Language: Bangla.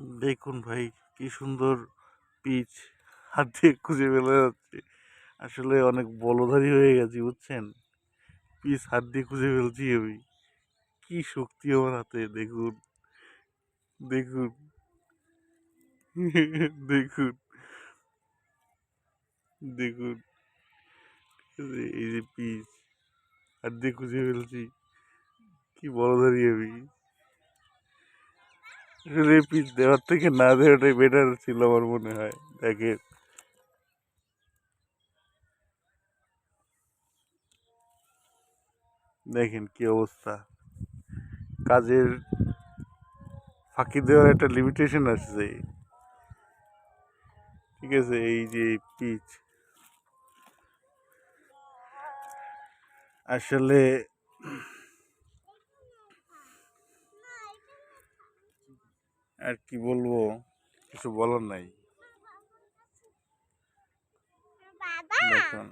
দেখুন ভাই, কি সুন্দর পিচ হাত দিয়ে খুঁজে ফেলা যাচ্ছে। আসলে অনেক বলধারী হয়ে গেছি, বুঝছেন? পিচ হাত দিয়ে খুঁজে ফেলছি আমি। কি শক্তি আমার হাতে, দেখুন। দেখুন। দেখুন। দেখুন। এই যে পিচ, হাত দিয়ে খুঁজে ফেলছি। কি বলধারী আমি। আসলে পিচ দেওয়ার থেকে না দেওয়াটাই বেটার ছিল আমার মনে হয়। দেখেন। দেখেন কি অবস্থা। কাজের ফাঁকি দেওয়ার একটা লিমিটেশন আসছে। ঠিক আছে, এই যে পিচ আসলে আর কি বলব কিছু বলার নাই। দেখুন।